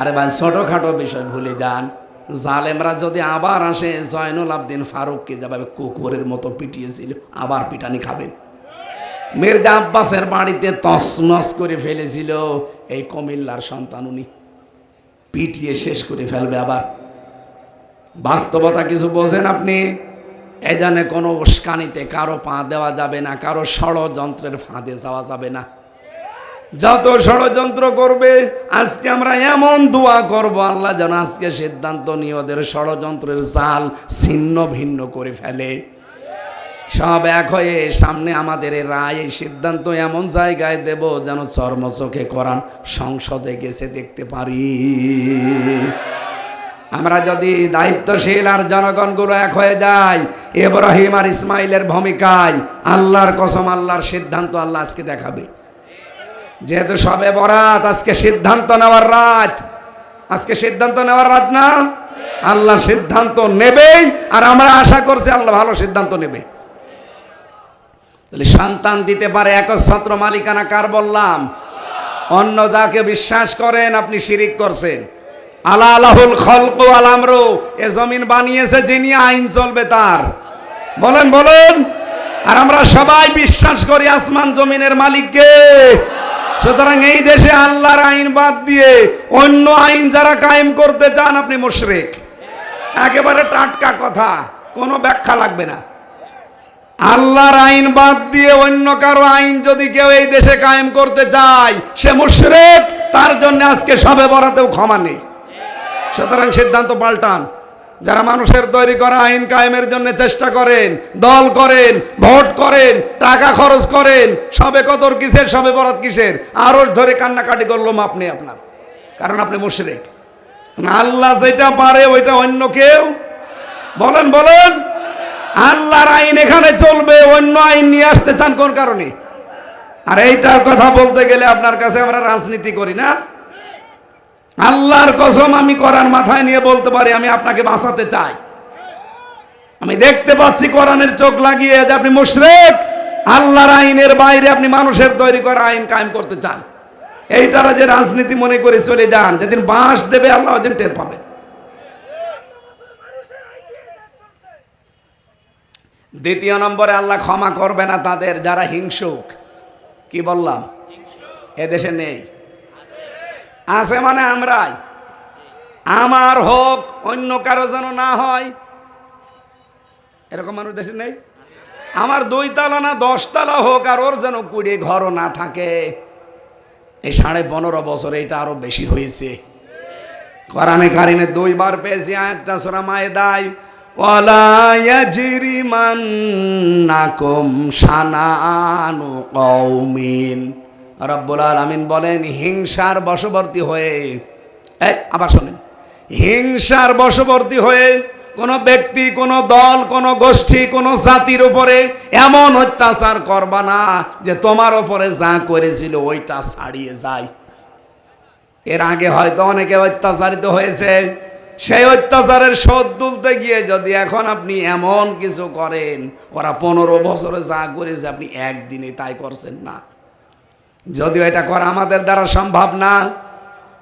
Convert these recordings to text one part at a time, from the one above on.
আরে ভাই, ছোটোখাটো বিষয়, ভুলে যান। জালেমরা যদি আবার আসে, জয়নুল আবদিন ফারুককে যাবে কুকুরের মতো পিটিয়েছিল, আবার পিটানি খাবেন মির্জা আব্বাসের বাড়িতে তসনস করে ফেলেছিল এই কমিল্লার সন্তান উনি। পিটিয়ে শেষ করে ফেলবে আবার। বাস্তবতা কিছু বোঝেন আপনি? এজানে কোনো উস্কানিতে কারও পা দেওয়া যাবে না, কারও ষড়যন্ত্রের ফাঁদে যাওয়া যাবে না। যত ষড়যন্ত্র করবে, আজকে আমরা এমন দোয়া করব, আল্লাহ যেন আজকে সিদ্ধান্ত নিয়ে ওদের ষড়যন্ত্রের জাল ছিন্ন ভিন্ন করে ফেলে। সব এক হয়ে সামনে আমাদের রায়, এই সিদ্ধান্ত এমন জায়গায় দেব যেন চর্মচোখে করান সংসদে গেছে দেখতে পারি। আমরা যদি দায়িত্বশীল আর জনগণগুলো এক হয়ে যায় ইব্রাহিম আর ইসমাইলের ভূমিকায় আল্লাহর কসম, আল্লাহর সিদ্ধান্ত আল্লাহ আজকে দেখাবে। যেহেতু সবে বরাত, আজকে সিদ্ধান্ত নেওয়ার রাত। আজকে সিদ্ধান্ত নেওয়ার রাত না? আল্লাহ সিদ্ধান্ত নেবেই, আর আমরা আশা করছি আল্লাহ ভালো সিদ্ধান্ত নেবে। তাহলে সন্তান দিতে পারে একচ্ছত্র মালিকানা কার বললাম? অন্য যাকে বিশ্বাস করেন, আপনি শিরিক করছেন। আলা আলাহুল খলক আলামরো এ জমিন বানিয়েছে যিনি, আইন চলবে তার। বলেন বলেন। আর আমরা সবাই বিশ্বাস করি আসমান জমিনের মালিককে। সুতরাং এই দেশে আল্লাহর আইন বাদ দিয়ে অন্য আইন যারা কায়েম করতে চান, আপনি মুশরিক। একেবারে টাটকা কথা, কোনো ব্যাখ্যা লাগবে না। আল্লাহর আইন বাদ দিয়ে অন্য কারও আইন যদি কেউ এই দেশে কায়েম করতে চায়, সে মুশরিক, তার জন্য আজকে সবে বরাতেও ক্ষমা নেই। সুতরাং সিদ্ধান্ত পাল্টান। যারা মানুষের তৈরি করা আইন কায়েমের জন্য চেষ্টা করেন, দল করেন, ভোট করেন, টাকা খরচ করেন, সবে কদর কিসের, সবে বরাত কিসের? আরও ধরে কান্নাকাটি করল আপনি আপনার। কারণ আপনি মুশরিক। আল্লাহ যেটা পারে ওইটা অন্য কেউ। বলেন বলেন। আল্লাহর আইন এখানে চলবে, অন্য আইন নিয়ে আসতে চান কোন কারণে? আর এইটার কথা বলতে গেলে আপনার কাছে আমরা রাজনীতি করি না। আল্লাহর কসম আমি করার মাথায় নিয়ে বলতে পারি, আমি আপনাকে বাঁচাতে চাই। আমি দেখতে পাচ্ছি কোরআনের চোখ লাগিয়ে যে আপনি মুশরেক। আল্লাহর আইনের বাইরে আপনি মানুষের তৈরি করা আইন কায়েম করতে চান। এইটারা যে রাজনীতি মনে করে চলে যান, যেদিন বাঁশ দেবে আল্লাহ ওদিন টের পাবেন দ্বিতীয় নম্বরে আল্লাহ ক্ষমা করবে না তাদের, যারা হিংসুক। কি বললাম? এদেশে নেই। আছে মানে আমরাই। আমার হোক, অন্য কারও যেন না হয়। এরকম মানুষ দেশে নেই? আমার দুই তালা না দশ তালা হোক, আর ওর যেন কুড়িয়ে ঘরও না থাকে। এই সাড়ে পনেরো বছর এটা আরও বেশি হয়েছে। কোরআনে কারিনে দুইবার পেয়েছি আয়াতটা, সোরা মায়ে দায় ওয়ালা ইয়াজরিমান্নাকুম শানানু কওমিন। রব্বুল আলামিন বলেন, হিংসার বশবর্তী হয়ে আবার শোনেন। হিংসার বশবর্তী হয়ে কোনো ব্যক্তি, কোনো দল, কোনো গোষ্ঠী, কোনো জাতির উপরে এমন অত্যাচার করবা না যে তোমার উপরে যা করেছিল ওইটা ছাড়িয়ে যায়। এর আগে হয়তো অনেকে অত্যাচারিত হয়েছে। সেই অত্যাচারের শোধ তুলতে গিয়ে যদি এখন আপনি এমন কিছু করেন, ওরা পনেরো বছরে যা করেছে আপনি একদিনে তাই করছেন না। যদিও এটা করা আমাদের দ্বারা সম্ভব না,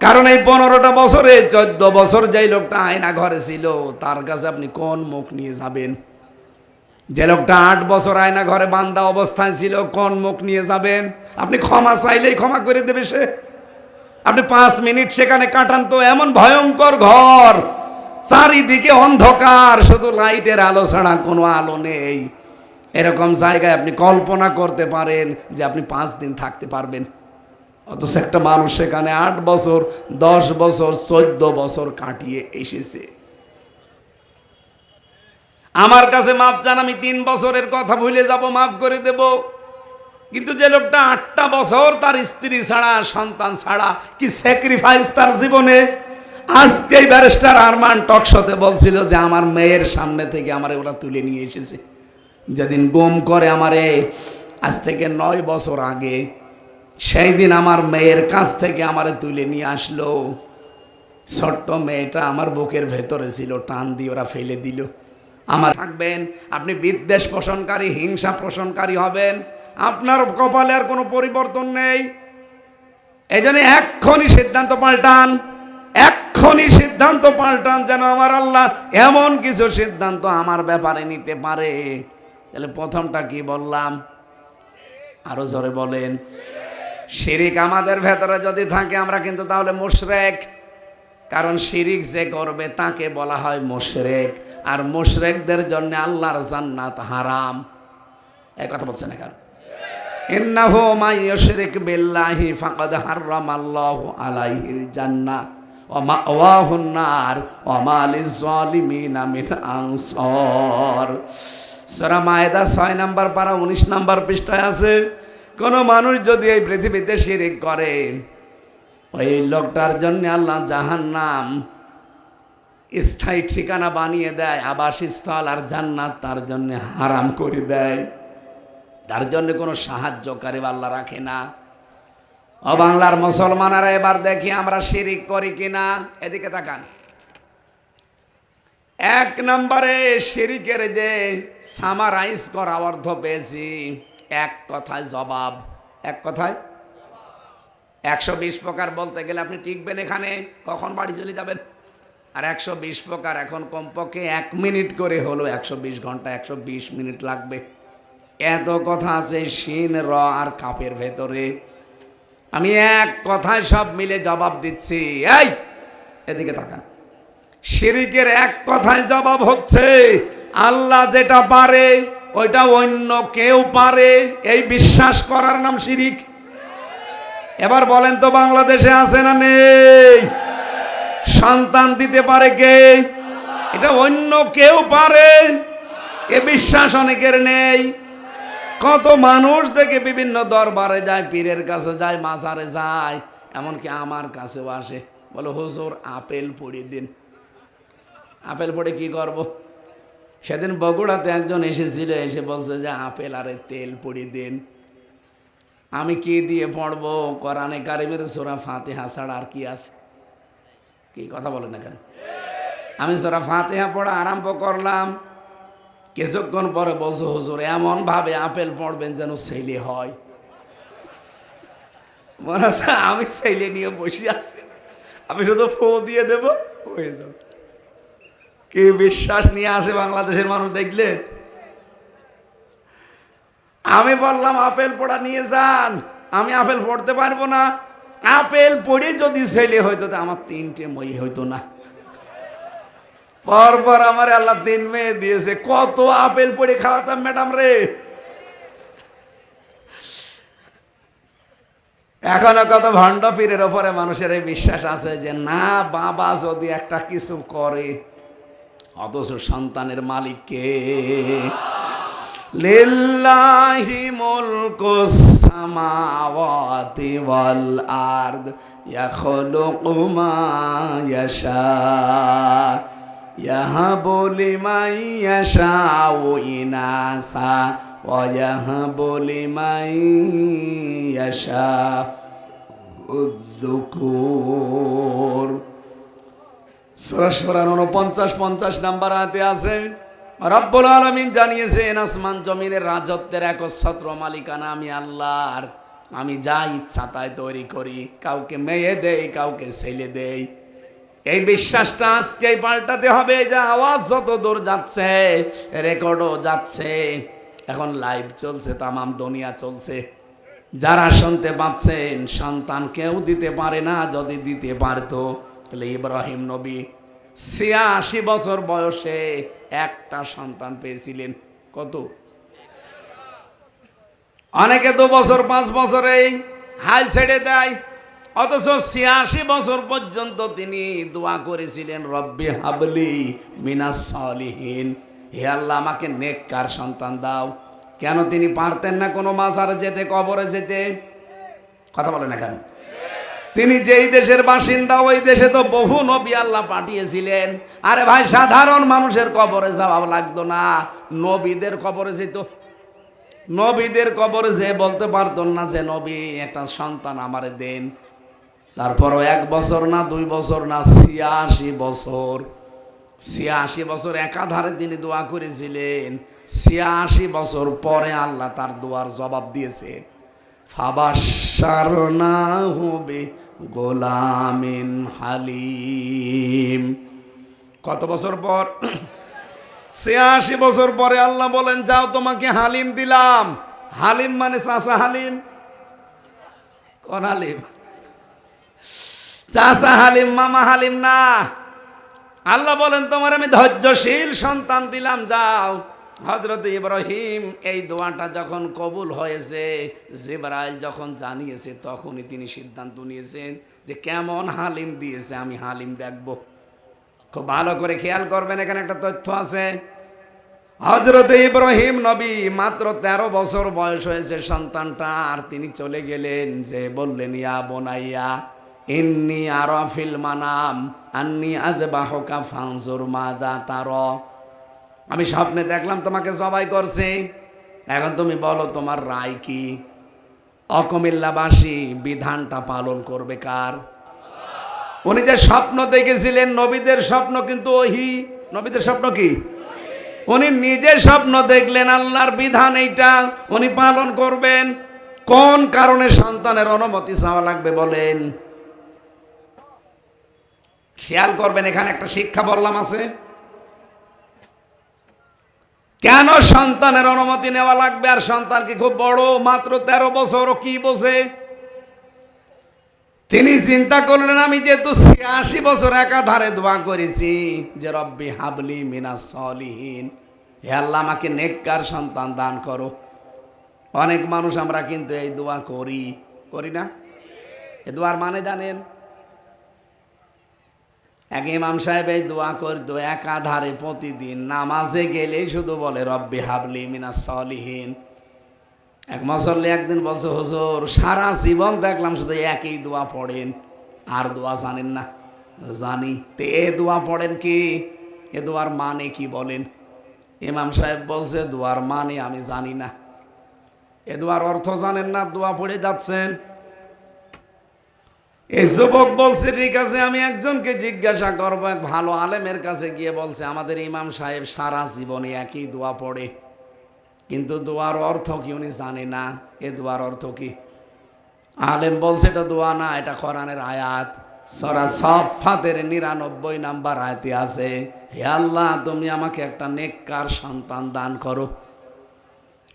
কারণ এই পনেরোটা বছরে, চোদ্দ বছর যেই লোকটা আয়না ঘরে ছিল, তার কাছে আপনি কোন মুখ নিয়ে যাবেন? যে লোকটা আট বছর আয়না ঘরে বান্দা অবস্থায় ছিল, কোন মুখ নিয়ে যাবেন? আপনি ক্ষমা চাইলেই ক্ষমা করে দেবে সে। আপনি পাঁচ মিনিট সেখানে কাটান তো এমন ভয়ঙ্কর ঘর, চারিদিকে অন্ধকার, শুধু লাইটের আলো ছাড়া কোনো আলো নেই। এরকম জায়গায় আপনি কল্পনা করতে পারেন যে আপনি পাঁচ দিন থাকতে পারবেন। অথচ একটা মানুষ সেখানে আট বছর, দশ বছর, চোদ্দ বছর কাটিয়ে এসেছে। আমার কাছে মাপ চান, আমি তিন বছরের কথা ভুলে যাব, মাফ করে দেব। কিন্তু যে লোকটা আটটা বছর তার স্ত্রী ছাড়া, সন্তান ছাড়া কি স্যাক্রিফাইস তার জীবনে? আজকে ব্যারিস্টার আরমান টকশতে বলছিল যে আমার মেয়ের সামনে থেকে আমার ওরা তুলে নিয়ে এসেছে। যেদিন গুম করে আমারে, আজ থেকে নয় বছর আগে সেই দিন আমার মেয়ের কাছ থেকে আমারে তুলে নিয়ে আসলো। ছোট্ট মেয়েটা আমার বুকের ভেতরে ছিল, টান দিয়ে ওরা ফেলে দিল। আমার থাকবেন, আপনি বিদ্বেষ পোষণকারী, হিংসা পোষণকারী হবেন। আপনার কপালে আর কোনো পরিবর্তন নেই। এই জন্য এক্ষুনি সিদ্ধান্ত পাল্টান, এক্ষুনি সিদ্ধান্ত পাল্টান যেন আমার আল্লাহ এমন কিছু সিদ্ধান্ত আমার ব্যাপারে নিতে পারে। তাহলে প্রথমটা কি বললাম? আরও জোরে বলেন। শিরিক আমাদের ভেতরে যদি থাকে, আমরা কিন্তু তাহলে মুশরেক। কারণ শিরিক যে করবে, তাকে বলা হয় মুশরেক। আর মুশরেকদের জন্য আল্লাহর জান্নাত হারাম। এই কথা বলছেন এখন। ইন্নাহু মা ইউশরিক বিল্লাহি ফাকাদ হারামাল্লাহু আলাইহিল জান্নাহ ওয়া মাওয়াহুন নার ওয়া মা লিয-যালিমিনা মিন আনসার। সূরা মায়েদা ছয় নাম্বার পারা 19 নাম্বার পৃষ্ঠায় আছে, কোন মানুষ যদি এই পৃথিবীতে শিরিক করে, ওই লোকটার জন্য আল্লাহ জাহান নাম স্থায়ী ঠিকানা বানিয়ে দেয়, আবাসস্থল আর জান্নাত তার জন্য হারাম করে দেয়। তার জন্য কোনো সাহায্যকারী আল্লাহ রাখে না। ও বাংলার মুসলমানেরা এবার দেখি আমরা শিরিক করি কিনা। এদিকে তাকান। এক নম্বরে শিরিকের যে সামারাইজ করা অর্থ পেয়েছি, এক কথায় জবাব। এক কথায়? একশো বিশ প্রকার বলতে গেলে আপনি টিকবেন এখানে, কখন বাড়ি চলে যাবেন? আর একশো বিশ প্রকার এখন কমপক্ষে এক মিনিট করে হলো, একশো বিশ ঘণ্টা, একশো বিশ মিনিট লাগবে। এত কথা আছে শিন, র আর কাপের ভেতরে। আমি এক কথায় সব মিলে জবাব দিচ্ছি। এই, এদিকে তাকান। শিরিকের এক কথায় জবাব হচ্ছে, আল্লাহ যেটা পারে, ওইটা অন্য কেউ পারে। এই বিশ্বাস করার নাম শিরিক। এবার বলেন তো বাংলাদেশে আছে না নেই? সন্তান দিতে পারে কে? এটা অন্য কেউ পারে। এ বিশ্বাস অনেকের নেই। কত মানুষ দেখে বিভিন্ন দরবারে যায়, পীরের কাছে যায়, মাজারে যায়, এমনকি আমার কাছেও আসে। বলে, হুজুর, আপেল পড়ি দিন। আপেল পড়ে কি করব। সেদিন বগুড়াতে একজন এসেছিল, এসে বলছে যে, আপেল আরে তেল পড়ি দিন। আমি কি দিয়ে পড়ব? কোরআনে কারিমের সোরা ফাতেহা ছাড়া আর কি আছে? কি কথা বলেন না কেন? আমি সোরা ফাতেহা পড়া আরম্ভ করলাম। কিছুক্ষণ পরে বলছো, হুজুর এমন ভাবে আপেল পড়বেন যেন ছেলে হয়। মনে হচ্ছে আমি ছেলে নিয়ে বসে আছি। আমি শুধু ফো দিয়ে দেব, হয়ে যাবে। কি বিশ্বাস নিয়ে আসে বাংলাদেশের মানুষ দেখলে? আমি বললাম, আপেল পড়া নিয়ে যান। আমি আপেল পড়তে পারব না। আপেল পড়ে যদি ছেলে হইতো, তো আমার তিনটে মই হইতো না। পরপর আমার আল্লাহ তিন মেয়ে দিয়েছে। কত আপেল পড়ে খাওয়াতাম, ম্যাডাম রে। এখনও কত ভণ্ড পীরের ওপরে মানুষের এই বিশ্বাস আছে যে, না, বাবা যদি একটা কিছু করে অথচ সন্তানের মালিককে লিল্লাহি মুলকু সামাওয়াতি ওয়াল আরদ ইয়াখলুকু মা ইয়াশা ইয়াহাবু লিমান ইয়াশাউ ইনাসা ওয়া ইয়াহাবু লিমান ইয়াশাউ الذكور সরাসরান পঞ্চাশ নাম্বার হাতে আছে, রব্বুল আলমিন জানিয়েছেন, আসমান জমিনের রাজত্বের মালিকানা আমি আমি যা ইচ্ছা তাই তৈরি করি। কাউকে মেয়ে দেই, কাউকে ছেলে দেই। এই বিশ্বাসটা আজকেই পাল্টাতে হবে যে আওয়াজ যত দূর যাচ্ছে, রেকর্ডও যাচ্ছে। এখন লাইভ চলছে, তামাম দুনিয়া চলছে। যারা শুনতে পাচ্ছেন সন্তান কেউ দিতে পারে না, যদি দিতে পারতো। তাহলে ইব্রাহিম নবী ছিয়াশি বছর বয়সে একটা সন্তান পেয়েছিলেন। কত? অনেকে দু বছর, পাঁচ বছরে হাল ছেড়ে দেয়, অথচ ছিয়াশি বছর পর্যন্ত তিনি দোয়া করেছিলেন, রব্বি হাবলি মিনাস সলিহীন। হে আল্লাহ, আমাকে নেককার সন্তান দাও। কেন তিনি পারতেন না কোনো মাজারে যেতে, কবরে যেতে? কথা বলেন এখানে। তিনি যেই দেশের বাসিন্দা, ওই দেশে তো বহু নবী আল্লাহ পাঠিয়েছিলেন। আরে ভাই, সাধারণ মানুষের কবরে যাওয়া লাগতো না। নবীদের কবরে যেত। নবীদের কবরে যে বলতে পারতো না যে, নবী, একটা সন্তান আমারে দেন। তারপরও এক বছর না, দুই বছর না, ছিয়াশি বছর। ছিয়াশি বছর একাধারে তিনি দোয়া করেছিলেন। ছিয়াশি বছর পরে আল্লাহ তার দোয়ার জবাব দিয়েছে। ফাবাসার না হবে গোলামিন হালিম। কত বছর পর? ছিয়াশি বছর পরে আল্লাহ বলেন, যাও, তোমাকে হালিম দিলাম। হালিম মানে চাষা হালিম। কোন হালিম? চাষা হালিম, মামা হালিম না। আল্লাহ বলেন, তোমার আমি ধৈর্যশীল সন্তান দিলাম, যাও। হজরত ইব্রাহিম এই দোয়াটা যখন কবুল হয়েছে, জিব্রাইল যখন জানিয়েছে, তখনই তিনি সিদ্ধান্ত নিয়েছেন যে কেমন হালিম দিয়েছে, আমি হালিম দেখব। খুব ভালো করে খেয়াল করবেন, এখানে একটা তথ্য আছে। হজরত ইব্রাহিম নবী মাত্র ১৩ বছর বয়স হয়েছে সন্তানটা, আর তিনি চলে গেলেন যে বললেন, ইয়া বোনাইয়া, ইন্নি আরফিল মানাম, আন্নি আজ আজবাহকা ফানজুর মাদা তার। আমি স্বপ্নে দেখলাম তোমাকে সবাই করছে। এখন তুমি বলো, তোমার রায় কি? অকমিল্লাবাসী বিধানটা পালন করবে কার? উনি যে স্বপ্ন দেখেছিলেন, নবীদের স্বপ্ন কিন্তু ওহি। নবীদের স্বপ্ন কি? উনি নিজে স্বপ্ন দেখলেন, আল্লাহর বিধান এইটা। উনি পালন করবেন। কোন কারণে সন্তানের অনুমতি চাওয়া লাগবে বলেন? খেয়াল করবেন, এখানে একটা শিক্ষা বললাম আছে। কেন সন্তানের অনুমতি নেওয়া লাগবে? আর সন্তান কি খুব বড়? মাত্র তেরো বছর কি বসে তিনি চিন্তা করলেন, আমি যেহেতু ছিয়াশি বছর একাধারে দোয়া করেছি, যে রব্বি হাবলি মিনা সলিহীন। হে আল্লাহ, আমাকে নেককার সন্তান দান করো। অনেক মানুষ আমরা কিন্তু এই দোয়া করি। করি না? এ দোয়ার মানে জানেন এক ইমাম সাহেব এই দোয়া করতো একাধারে প্রতিদিন নামাজে গেলেই শুধু বলে, রব্বি হাবলি মিনা সলিহীন। এক মসল্লি একদিন বলছে, হুজুর, সারা জীবন দেখলাম শুধু একই দোয়া পড়েন, আর দোয়া জানেন না। জানি, তো এ দোয়া পড়েন কি? এ দোয়ার মানে কি বলেন? ইমাম সাহেব বলছে, দোয়ার মানে আমি জানি না। এ দোয়ার অর্থ জানেন না, দোয়া পড়ে যাচ্ছেন। এই যুবক বলছে, ঠিক আছে, আমি একজনকে জিজ্ঞাসা করব, এক ভালো আলেমের কাছে গিয়ে বলছে, আমাদের ইমাম সাহেব সারা জীবনে একই দোয়া পড়ে। কিন্তু দোয়ার অর্থ কি উনি জানে না। এ দোয়ার অর্থ কি? আলেম বলছে, এটা দোয়া না, এটা কোরআনের আয়াত। সরা সফাতের নিরানব্বই নাম্বার আয়াতে আছে, হে আল্লাহ, তুমি আমাকে একটা নেককার সন্তান দান করো।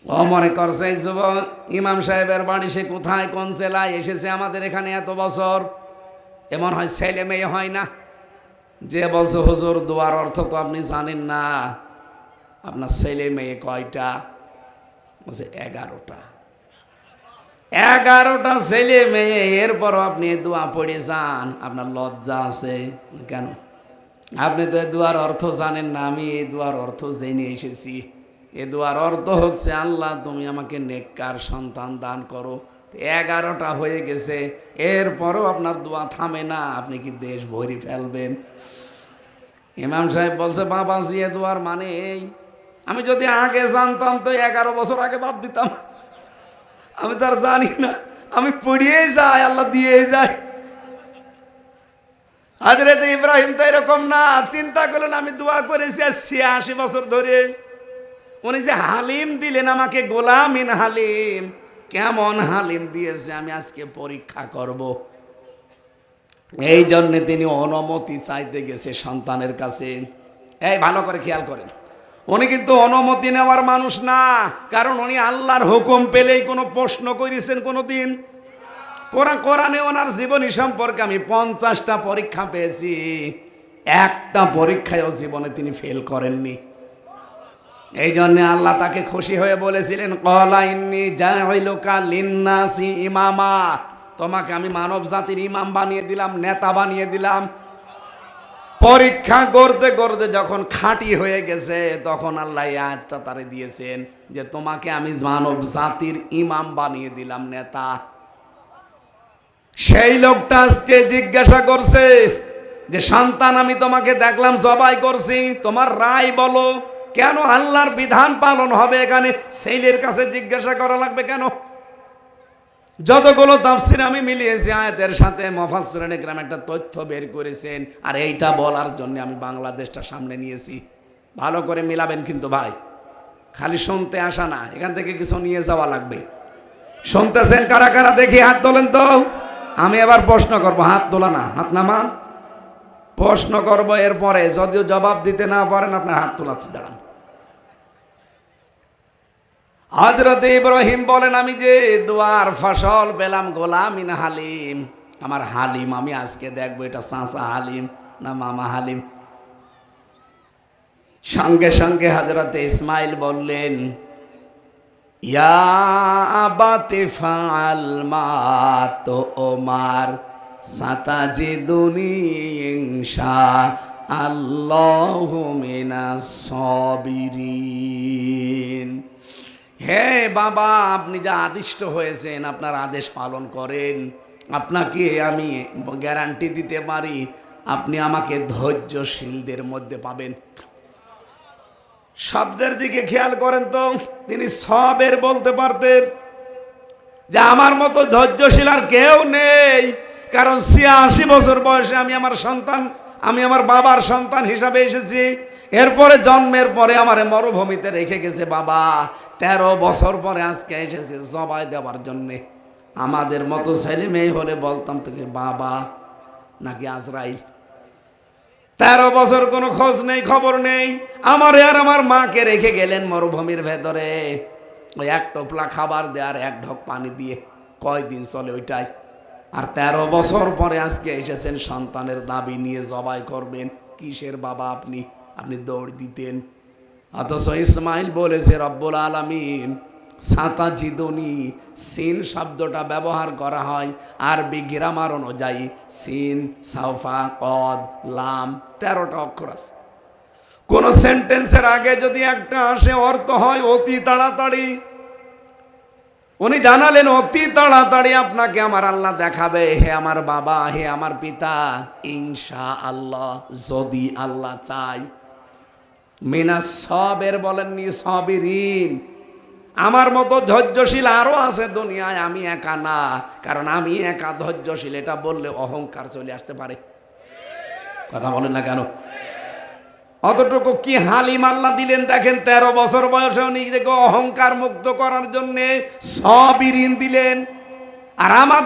ও মনে করছে যুবক, ইমাম সাহেবের বাড়ি সে কোথায়, কোন জেলায় এসেছে আমাদের এখানে এত বছর? এমন হয় ছেলে মেয়ে হয় না? যে বলছে, হুজুর, দোয়ার অর্থ তো আপনি জানেন না। আপনার ছেলে মেয়ে কয়টা? বলছে, এগারোটা। এগারোটা ছেলে মেয়ে, এরপরও আপনি দোয়া পড়ে যান। আপনার লজ্জা আছে? কেন? আপনি তো দোয়ার অর্থ জানেন না, আমি এই দোয়ার অর্থ জেনে এসেছি। এ দোয়ার অর্থ হচ্ছে, আল্লাহ তুমি আমাকে নেককার সন্তান দান করো। এগারোটা হয়ে গেছে, এরপরও আপনার দোয়া থামে না, আপনি কি দেশ ভরি ফেলবেন? ইমাম সাহেব বলছে, বাবা জিয়ে দোয়ার মানে এই। আমি যদি আগে জানতাম তো এগারো বছর আগে বাদ দিতাম। আমি তার জানি না, আমি পড়িয়েই যাই, আল্লাহ দিয়েই যায় হাজরেত ইব্রাহিম তো এরকম না, চিন্তা করলেন আমি দোয়া করেছি আর ছিয়াশি বছর ধরে। উনি যে হালিম দিলেন আমাকে গোলামিন হালিম। কেমন হালিম দিয়েছে, আমি আজকে পরীক্ষা করব। এই জন্যে তিনি অনুমতি চাইতে গেছে সন্তানের কাছে। এই, ভালো করে খেয়াল করেন। উনি কিন্তু অনুমতি নেওয়ার মানুষ না, কারণ উনি আল্লাহর হুকুম পেলেই কোনো প্রশ্ন করেছেন কোনো দিন কোরআন কোরআনে ওনার জীবনী সম্পর্কে আমি পঞ্চাশটা পরীক্ষা পেয়েছি। একটা পরীক্ষায়ও জীবনে তিনি ফেল করেননি। এই জন্য আল্লাহ তাকে খুশি হয়ে বলেছিলেন, কলা ইন্নি লিন্নাসি ইমামা। তোমাকে আমি মানব জাতির ইমাম বানিয়ে দিলাম, নেতা বানিয়ে দিলাম। পরীক্ষা করতে করতে যখন খাঁটি হয়ে গেছে, তখন আল্লাহ আয়াতটা তারে দিয়েছেন যে, তোমাকে আমি মানব জাতির ইমাম বানিয়ে দিলাম, নেতা। সেই লোকটা আজকে জিজ্ঞাসা করছে যে, সন্তান, আমি তোমাকে দেখলাম, জবাই করছি। তোমার রায় বলো। কেন আল্লাহর বিধান পালন হবে এখানে? ছেলের কাছে জিজ্ঞাসা করা লাগবে কেন? যতগুলো তাফসির আমি মিলিয়েছি, আয়াতের সাথে মফাসরেন একরাম একটা তথ্য বের করেছেন। আর এইটা বলার জন্য আমি বাংলাদেশটা সামনে নিয়েছি। ভালো করে মিলাবেন কিন্তু ভাই। খালি শুনতে আসা না, এখান থেকে কিছু নিয়ে যাওয়া লাগবে। শুনতেছেন কারা কারা? দেখি হাত তোলেন তো। আমি এবার প্রশ্ন করব, হাত তোলা না, হাত নামান। প্রশ্ন করব এরপরে, যদিও জবাব দিতে না পারেন, আপনার হাত তোলাচ্ছে, দাঁড়ান। হজরত ইব্রাহিম বলেন, আমি যে দুয়ার ফসল পেলাম গোলামিন হালিম। আমার হালিম, আমি আজকে দেখব এটা চাঁচা হালিম না মামা হালিম। সঙ্গে সঙ্গে হজরত ইসমাইল বললেন ওমার সাতাজি দুনিংসা আল্লাহ মিনা সবিরিন। হে বাবা, আপনি যা আদিষ্ট হয়েছেন, আপনার আদেশ পালন করেন। আপনাকে আমি গ্যারান্টি দিতে পারি, আপনি আমাকে ধৈর্যশীলদের মধ্যে পাবেন। শব্দের দিকে খেয়াল করেন তো, তিনি সবের বলতে পারতেন যে আমার মতো ধৈর্যশীল আর কেউ নেই, কারণ ছিয়াশি বছর বয়সে আমি আমার সন্তান, আমি আমার বাবার সন্তান হিসাবে এসেছি। এরপরে জন্মের পরে আমার মরুভূমিতে রেখে গেছে বাবা। তেরো বছর পরে আজকে এসেছে জবাই দেওয়ার জন্যে। আমাদের মতো ছেলে মেয়ে হলে বলতাম তোকে বাবা নাকি আজরাইল। তেরো বছর কোনো খোঁজ নেই, খবর নেই। আমার আর আমার মাকে রেখে গেলেন মরুভূমির ভেতরে। ওই এক টোপলা খাবার দেওয়ার এক ঢক পানি দিয়ে কয়দিন চলে ওইটাই। আর তেরো বছর পরে আজকে এসেছেন সন্তানের দাবি নিয়ে জবাই করবেন। কিসের বাবা আপনি? আপনি দৌড় দিতেন। অথচ ইসমাইল বলেছে রব্বুল আলমিন, সাঁতা জিদনি, সিন শব্দটা ব্যবহার করা হয়। আরবি গ্রামার অনুযায়ী, সিন সাফা কদ লাম, তেরোটা অক্ষর আছে। কোন সেন্টেন্সের আগে যদি একটা আসে, অর্থ হয় অতি তাড়াতাড়ি। উনি জানালেন, অতি তাড়াতাড়ি আপনাকে আমার আল্লাহ দেখাবে। হে আমার বাবা, হে আমার পিতা ইনশা আল্লাহ যদি আল্লাহ চাই মিনা সবের বলেননি, সবিরিন। আমার মতো ধৈর্যশীল আরও আছে দুনিয়ায়, আমি একা না। কারণ আমি একা ধৈর্যশীল, এটা বললে অহংকার চলে আসতে পারে। কথা বলেন না কেন? অতটুকু কি হালিম আল্লাহ দিলেন দেখেন, তেরো বছর বয়সে নিজেকে অহংকার মুক্ত করার জন্যে ঋণ দিলেন। আর আমাদের